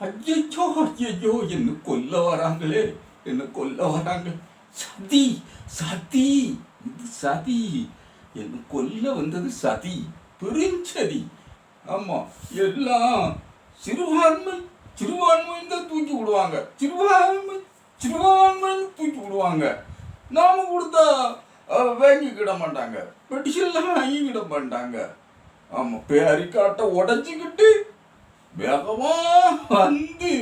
ஐயோ ஐயோ என்ன கொல்ல வராங்களே என்ன கொல்ல வராங்க சதி சதி இது சதி என்ன கொல்ல வந்தது சதி பெருஞ்சதி ஆமா எல்லாம் சிறுபான்மை சிறுபான்மை தான் தூக்கி விடுவாங்க சிறுபான்மை சிறுபான்மை தூக்கி விடுவாங்க நாம கொடுத்தா வாங்கிக்கிட மாட்டாங்க பெட்டிஷன்லாம் வாங்கிக்கிட மாட்டாங்க ஆமா பேரிக்காட்டை உடைச்சிக்கிட்டு வேகமா வந்து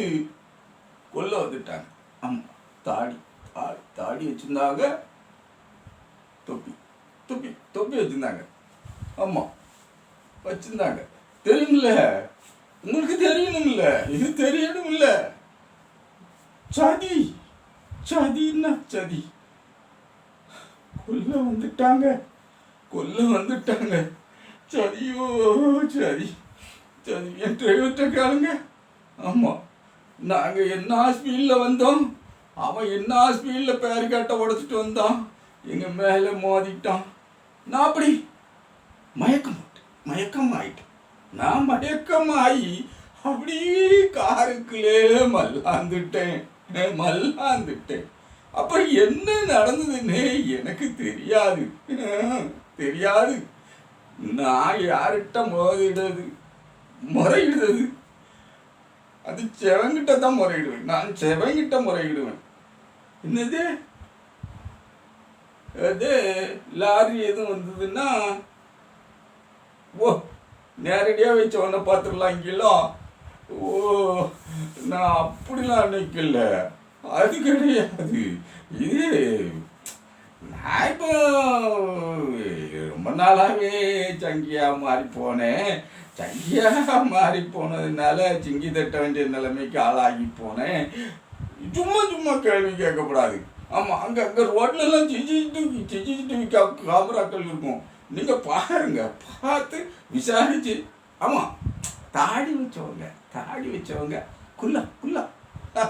கொல்ல வந்துட்டாங்க. ஆமா தாடி தாடி தாடி வச்சிருந்தாங்க. தொப்பி தொப்பி தொப்பி வச்சிருந்தாங்க. ஆமா வச்சிருந்தாங்க. தெரியும்ல உங்களுக்கு தெரியணும்ல இது தெரியணும்ல சதி சதின்னா சதி. கொல்ல வந்துட்டாங்க. கொல்ல வந்துட்டாங்க. சதியோ சரி என் டிரைவர்கிட்ட ஆமாம் நாங்கள் என்ன ஸ்பீடில் வந்தோம்? அவன் என்ன ஸ்பீடில் பேரிக்காட்டை உடைச்சிட்டு வந்தான். எங்கள் மேலே மோதிட்டான். நான் அப்படி மயக்கம் மயக்கம் ஆயிட்டேன் நான் மயக்கமாகி அப்படியே காருக்குள்ளே மல்லாந்துட்டேன். மல்லாந்துட்டேன். அப்புறம் என்ன நடந்ததுன்னே எனக்கு தெரியாது. தெரியாது. நான் யார்கிட்ட மோதிடுறது? முறையிடுறது அது செவங்கிட்ட தான் முறையிடுவேன். நான் செவங்கிட்ட முறையிடுவேன். என்னது? அது லாரி எதுவும் வந்ததுன்னா ஓ நேரடியாக வச்ச உடனே பார்த்துடலாம் இங்கெல்லாம் ஓ நான் அப்படிலாம் நினைக்கல. அது கிடையாது. இது நான் இப்போ ரொம்ப நாளாகவே சங்கியாக மாறி போனேன் சரியாக மாறி போனதுனால சிங்கி தட்ட வேண்டிய நிலைமைக்கு ஆளாகி போனேன். சும்மா சும்மா கேள்வி கேட்கக்கூடாது. ஆமாம் அங்கே அங்கே ரோட்லலாம் சிஜிடிவி சிஜிடிவி காமராக்கள் இருக்கும். நீங்கள் பாருங்க பார்த்து விசாரிச்சு ஆமாம் தாடி வச்சவங்க தாடி வச்சவங்க குல்லா குல்லா ஆ,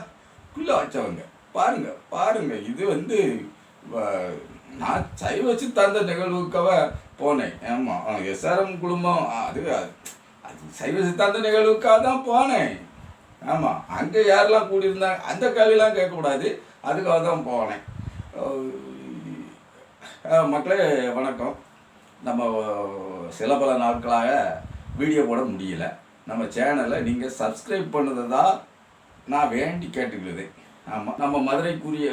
குல்லா வச்சவங்க. பாருங்க பாருங்க இது வந்து வ- நான் சை வச்சு தந்த நிகழ்வுக்காக போனேன். ஆமாம் எஸ்ஆர்எம் குடும்பம் அது அது சைவ சித்தாந்த நிகழ்வுக்காக தான் போனேன். ஆமாம் அங்கே யாரெல்லாம் கூடியிருந்தாங்க அந்த கல்வியெலாம் கேட்கக்கூடாது. அதுக்காக தான் போனேன். மக்களே வணக்கம். நம்ம சில பல நாட்களாக வீடியோ போட முடியல. நம்ம சேனலை நீங்கள் சப்ஸ்கிரைப் பண்ணதை தான் நான் வேண்டி கேட்டுக்கிறது ஆமாம் நம்ம மதுரைக்குரிய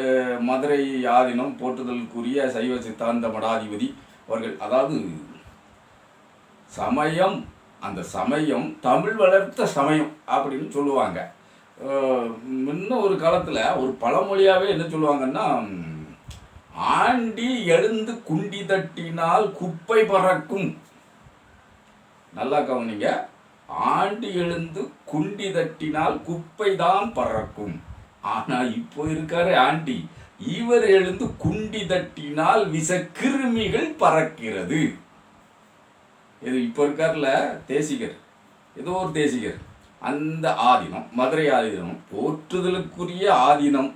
மதுரை ஆதீனம் போற்றுதலுக்குரிய சைவ சித்தாந்த மடாதிபதி அவர்கள் அதாவது சமயம் அந்த சமயம் தமிழ் வளர்த்த சமயம் அப்படின்னு சொல்லுவாங்க. இன்னும் முன்ன ஒரு காலத்தில் ஒரு பழமொழியாகவே என்ன சொல்லுவாங்கன்னா ஆண்டி எழுந்து குண்டி தட்டினால் குப்பை பறக்கும். நல்லா கவனிங்க. ஆண்டி எழுந்து குண்டி தட்டினால் குப்பை தான் பறக்கும். ஆனா இப்போ இருக்காரு ஆண்டி. இவர் எழுந்து குண்டி தட்டினால் விச கிருமிகள் பறக்கிறது. இது இப்போ இருக்கார்ல தேசிகர். ஏதோ ஒரு தேசிகர். அந்த ஆதீனம் மதுரை ஆதீனம் போற்றுதலுக்குரிய ஆதீனம்.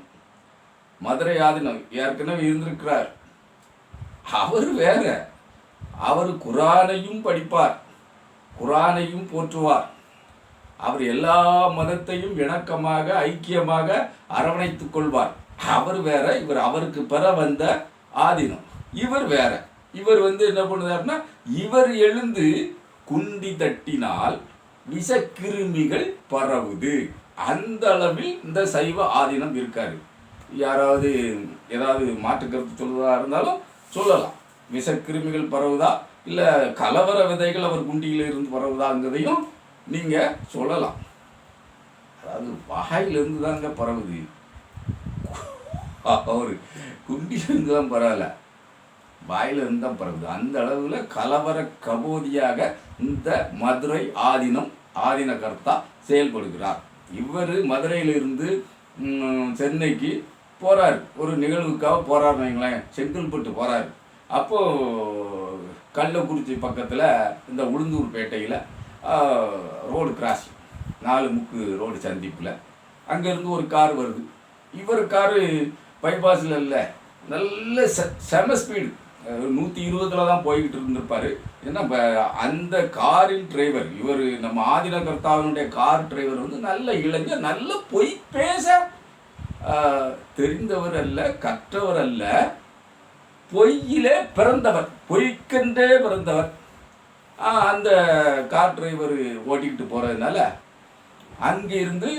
மதுரை ஆதீனம் ஏற்கனவே இருந்திருக்கிறார். அவர் வேற. அவர் குரானையும் படிப்பார். குரானையும் போற்றுவார். அவர் எல்லா மதத்தையும் இணக்கமாக ஐக்கியமாக அரவணைத்துக் கொள்வார். அவர் வேற இவர் அவருக்கு பெற வந்த ஆதீனம். இவர் வேற. இவர் வந்து என்ன பண்ணுறாருன்னா இவர் எழுந்து குண்டி தட்டினால் விஷக்கிருமிகள் பரவுது. அந்த அளவில் இந்த சைவ ஆதீனம் இருக்காரு. யாராவது ஏதாவது மாற்று கருத்து சொல்வதா இருந்தாலும் சொல்லலாம். விஷக்கிருமிகள் பரவுதா? இல்லை கலவர விதைகள் அவர் குண்டியில் இருந்து பரவுதாங்கிறதையும் நீங்கள் சொல்லலாம். அதாவது வாயிலிருந்து தாங்க பரவுது. அவர். குண்டிலிருந்து தான் பரவாயில்ல. வாயிலிருந்து தான் பரவுது அந்த அளவில் கலவர கபோதியாக இந்த மதுரை ஆதீனம் ஆதீன கர்த்தா செயல்படுகிறார். இவர் மதுரையிலிருந்து சென்னைக்கு போகிறார் ஒரு நிகழ்வுக்காக போறாருன்னு வைங்களேன். செங்கல்பட்டு போகிறார் அப்போது கள்ளக்குறிச்சி பக்கத்தில் இந்த உளுந்தூர் பேட்டையில் ரோடு கிராஸ் நாலு முக்கு ரோடு சந்திப்பில் அங்கேருந்து ஒரு கார் வருது. இவர் காரு பைபாஸில் இல்லை. நல்ல செ செம ஸ்பீடு நூற்றி இருபதில் தான் போய்கிட்டு இருந்திருப்பார். ஏன்னா அந்த காரின் டிரைவர் இவர் நம்ம ஆதின கர்த்தாவினுடைய கார் டிரைவர் வந்து நல்ல இளைஞர் நல்ல பொய் பேச தெரிந்தவர் அல்ல கற்றவர் அல்ல பொய்யிலே பிறந்தவர் பொய்க்கென்றே பிறந்தவர். அந்த கார் டிரைவர் ஓட்டிக்கிட்டு போகிறதுனால அங்கிருந்து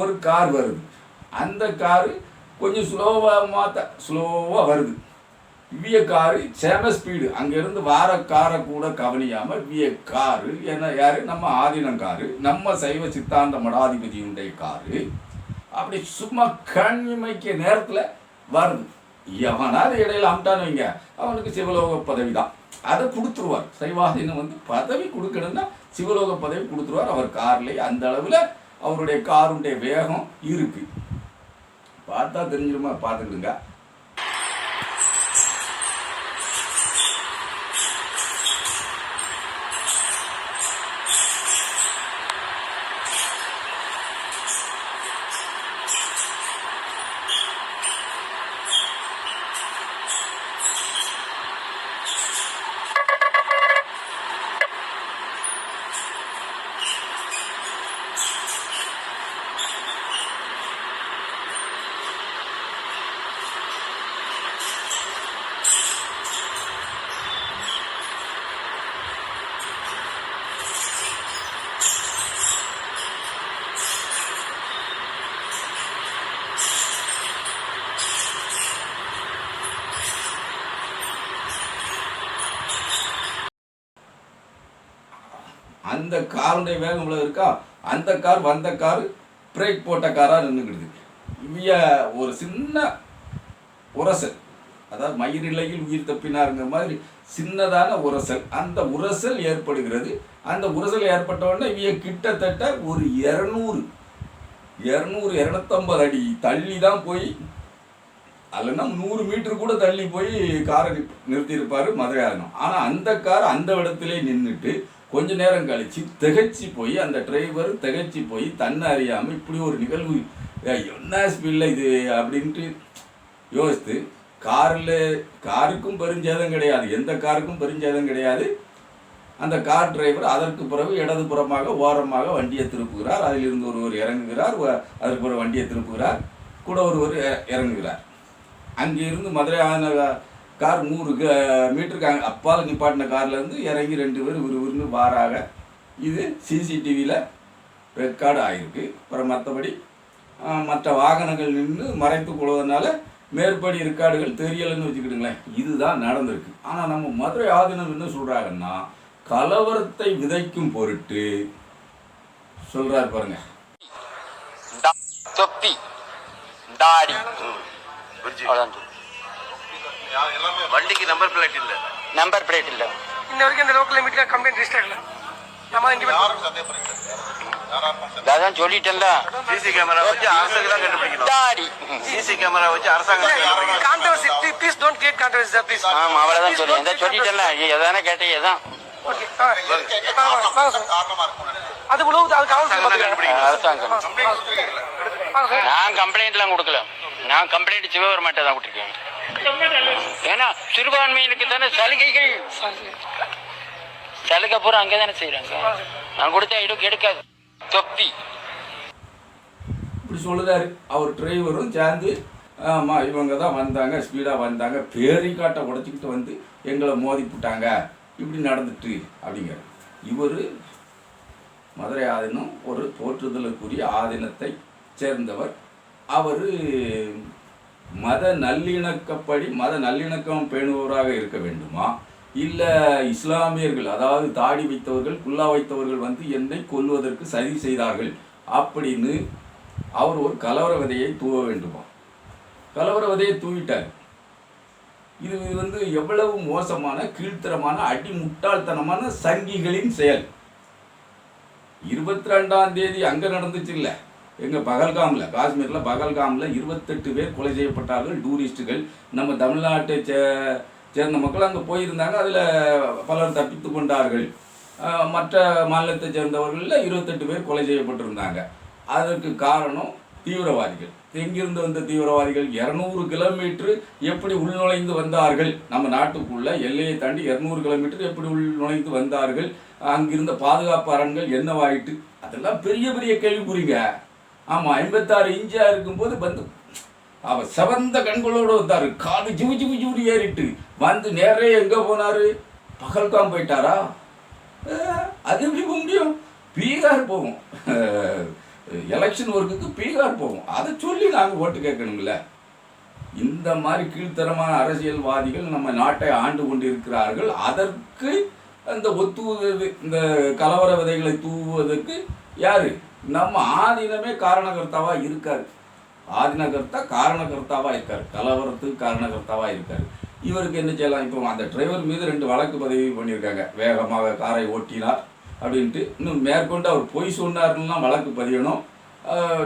ஒரு கார் வருது. அந்த காரு கொஞ்சம் ஸ்லோவாக மாற்ற ஸ்லோவாக வருது. விய காரு சேம ஸ்பீடு அங்கேருந்து வார காரை கூட கவனியாமல் விய காரு என்ன யார்? நம்ம ஆதீனம் காரு நம்ம சைவ சித்தாந்த மடாதிபதியுடைய காரு. அப்படி சும்மா கண்மைக்க நேரத்தில் வருது. எவனாவது இடையில அம்ட்டான்னு வைங்க. அவனுக்கு சிவலோக பதவி தான் அதை கொடுத்துருவார். சைவாதீனம் வந்து பதவி கொடுக்கணும்னா சிவலோக பதவி கொடுத்துருவார். அவர் கார்லேயே அந்த அளவில் அவருடைய காருடைய வேகம் இருக்குது பார்த்தா தெரிஞ்சிருமா? பார்த்துக்கிடுங்க. அந்த காருடைய வேகம் இவ்வளோ இருக்கா? அந்த கார் வந்த கார் பிரேக் போட்ட காராக நின்றுக்கிடுது இவ்விய ஒரு சின்ன உரசல் அதாவது மயிரிழையில் உயிர் தப்பினாருங்கிற மாதிரி சின்னதான உரசல் அந்த உரசல் ஏற்படுகிறது. அந்த உரசல் ஏற்பட்டவுடனே இவைய கிட்டத்தட்ட ஒரு இரநூறு இரநூறு இரநூத்தம்பது அடி தள்ளி தான் போய் அல்லைன்னா நூறு மீட்டர் கூட தள்ளி போய் காரை நிறுத்தியிருப்பார் நிறுத்தியிருப்பாரு மதுரை ஆகணும் ஆனால் அந்த கார் அந்த இடத்துல நின்றுட்டு கொஞ்ச நேரம் கழிச்சு திகச்சு போய் அந்த டிரைவர் திகச்சு போய் தன்னை அறியாமல் இப்படி ஒரு நிகழ்வு என்ன ஸ்பீடில் இது? அப்படின்ட்டு யோசித்து காரில் காருக்கும் பெருஞ்சேதம் கிடையாது எந்த காருக்கும் பெருஞ்சேதம் கிடையாது. அந்த கார் டிரைவர் அதற்கு பிறகு இடது புறமாக ஓரமாக வண்டியை திருப்புகிறார். அதிலிருந்து ஒருவர் இறங்குகிறார். அதற்கு பிறகு வண்டியை திருப்புகிறார். கூட ஒருவர் இறங்குகிறார். அங்கிருந்து மதுரை ஆன கார் நூறு க மீட்டருக்கு அப்பால் நிப்பாட்டின கார்லேருந்து இறங்கி ரெண்டு பேர் விறுவிறுன்னு வாராக. இது சிசிடிவியில் ரெக்கார்டு ஆகிருக்கு அப்புறம் மற்றபடி மற்ற வாகனங்கள் நின்று மறைத்து கொள்வதனால மேற்படி ரெக்கார்டுகள் தெரியலைன்னு வச்சுக்கிட்டுங்களேன். இதுதான் நடந்திருக்கு. ஆனால் நம்ம மதுரை ஆதீனம் என்ன சொல்கிறாங்கன்னா கலவரத்தை விதைக்கும் பொருட்டு சொல்கிறார் பாருங்க. தொப்பி தாடி. பிரிட்ஜு. அவ்வளோதான் சொல்லு. வண்டிக்கு நம்பர் பிளேட் இல்ல. நம்பர் பிளேட் இல்லை. இன்ன வரைக்கும் இந்த லோக்கல் லிமிட்ல கம்ப்ளைண்ட் ரிஜிஸ்டர் ஆகல நம்ம இண்டிபெண்ட் அதான் சொல்லிட்டேன்ல. சிசி கேமரா வச்சு அரசாங்கம் தான் கண்டுபிடிக்கணும். தாடி. சிசி கேமரா வச்சு அரசாங்கம் controversy please don't create controversy sir please ஆமா அவ்வளோதான் சொல்லுவேன் இதான் சொல்லிட்டேன்ல. எதானே கேட்டீங்க எதான். ஓகே அது உழவு அது காவல் அரசாங்கம் நான் கம்ப்ளைண்ட்லாம் கொடுக்கல. நான் கம்ப்ளைண்ட் சிவபெருமாட்ட தான் கொடுத்துருக்கேன். ஏன்னா சிறுபான்மையினுக்கு தானே சலுகைகள்? சலுகை பூரா அங்கே தானே செய்கிறாங்க நான் கொடுத்தா எடுக்க எடுக்காது. தொப்பி. இப்படி சொல்லுதாரு. அவர் டிரைவரும் சேர்ந்து ஆமாம் இவங்க தான் வந்தாங்க ஸ்பீடாக வந்தாங்க பேரிக்காட்டை உடச்சிக்கிட்டு வந்து எங்களை மோதி விட்டாங்க இப்படி நடந்துட்டு அப்படிங்கிற இவர் மதுரை ஆதீனம் ஒரு போற்றுதலுக்குரிய ஆதீனத்தை சேர்ந்தவர். அவர் மத நல்லிணக்கப்படி மத நல்லிணக்கம் பேணுபவராக இருக்க வேண்டுமா? இல்லை இஸ்லாமியர்கள் அதாவது தாடி வைத்தவர்கள் குல்லா வைத்தவர்கள் வந்து என்னை கொல்வதற்கு சதி செய்தார்கள் அப்படின்னு அவர் ஒரு கலவர விதையை தூவ வேண்டுமா? கலவர விதையை தூவிட்டார். இது இது வந்து எவ்வளவு மோசமான கீழ்த்தரமான அடி முட்டாள்தனமான சங்கிகளின் செயல். இருபத்தி ரெண்டாம் தேதி அங்கே நடந்துச்சு இல்லை. எங்கள் பகல்காமில் காஷ்மீரில் பகல்காமில் இருபத்தெட்டு பேர் கொலை செய்யப்பட்டார்கள் டூரிஸ்ட்டுகள். நம்ம தமிழ்நாட்டை சே சேர்ந்த மக்கள் அங்கே போயிருந்தாங்க அதில் பலர் தப்பித்து கொண்டார்கள். மற்ற மாநிலத்தை சேர்ந்தவர்களில் இருபத்தெட்டு பேர் கொலை செய்யப்பட்டிருந்தாங்க. அதற்கு காரணம் தீவிரவாதிகள். எங்கிருந்து வந்த தீவிரவாதிகள்? இரநூறு கிலோமீட்டர் எப்படி உள்நுழைந்து வந்தார்கள்? நம்ம நாட்டுக்குள்ள எல்லையை தாண்டி இரநூறு கிலோமீட்டர் எப்படி உள்நுழைந்து வந்தார்கள்? அங்கிருந்த பாதுகாப்பு அரண்கள் என்னவாயிட்டு? அதெல்லாம் பெரிய பெரிய கேள்விக்குறிங்க. ஆமாம் ஐம்பத்தாறு இன்ச்சாக இருக்கும்போது வந்து அவர் செவந்த கண்களோடு வந்தார். காது ஜிவு ஜிவு ஜிவுடி ஏறிட்டு. வந்து நேரே எங்கே போனார்? பகல்காம் போயிட்டாரா? அது எப்படி போக முடியும்? பீகார் போவோம். எலெக்ஷன் ஒர்க்குக்கு பீகார் போவோம். அதை சொல்லி நாங்கள் ஓட்டு கேட்கணுங்கள இந்த மாதிரி கீழ்த்தரமான அரசியல்வாதிகள் நம்ம நாட்டை ஆண்டு கொண்டிருக்கிறார்கள். அதற்கு அந்த ஒத்துவது இந்த கலவர விதைகளை தூவுவதற்கு யாரு? நம்ம ஆதீனமே காரணகர்த்தாவா இருக்காரு. ஆதினகர்த்தா காரணகர்த்தாவா இருக்காரு. கலவரத்துக்கு காரணகர்த்தாவா இருக்காரு. இவருக்கு என்ன செய்யலாம்? இப்போ அந்த டிரைவர் மீது ரெண்டு வழக்கு பதிவு பண்ணியிருக்காங்க. வேகமாக காரை ஓட்டினார் அப்படின்ட்டு. இன்னும் மேற்கொண்டு அவர் பொய் சொன்னார்னா வழக்கு பதியணும்.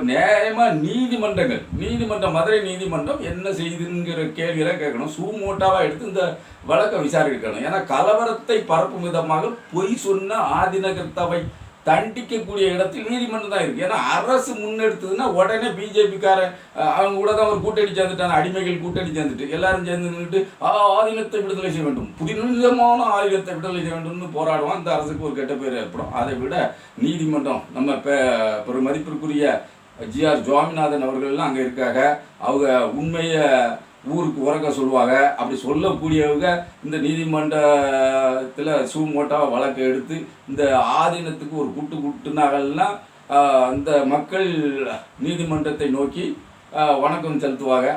நேரமாக நீதிமன்றங்கள். நீதிமன்றம் மதுரை நீதிமன்றம் என்ன செய்துங்கிற கேள்வியெல்லாம் கேட்கணும். சூமோட்டாவாக எடுத்து இந்த வழக்கை விசாரிக்கணும். ஏன்னா கலவரத்தை பரப்பும் விதமாக பொய் சொன்ன ஆதினகர்த்தாவை தண்டிக்கக்கூடிய இடத்தில் நீதிமன்றம் தான் இருக்குது ஏன்னா அரசு முன்னெடுத்ததுன்னா உடனே பிஜேபிக்காரன் அவங்க கூட தான் ஒரு கூட்டணி சேர்ந்துட்டாங்க. அடிமைகள் கூட்டணி சேர்ந்துட்டு எல்லாரும் சேர்ந்து நின்றுட்டு "ஆ, ஆதீனத்தை விடுதலை செய்ய வேண்டும். புதினமான ஆதீனத்தை விடுதலை செய்ய வேண்டும்னு போராடுவான். அந்த அரசுக்கு ஒரு கெட்ட பேர் ஏற்படும். அதை விட நீதிமன்றம் நம்ம இப்போ பெரும் மதிப்பிற்குரிய ஜிஆர் சுவாமிநாதன் அவர்கள்லாம் அங்கே இருக்காங்க. அவங்க உண்மையை ஊருக்கு உறக்க சொல்லுவாங்க. அப்படி சொல்லக்கூடியவங்க இந்த நீதிமன்றத்தில் சூமோட்டாக வழக்கு எடுத்து இந்த ஆதீனத்துக்கு ஒரு குட்டு குட்டுனாங்கன்னா அந்த மக்கள் நீதிமன்றத்தை நோக்கி வணக்கம் செலுத்துவாங்க.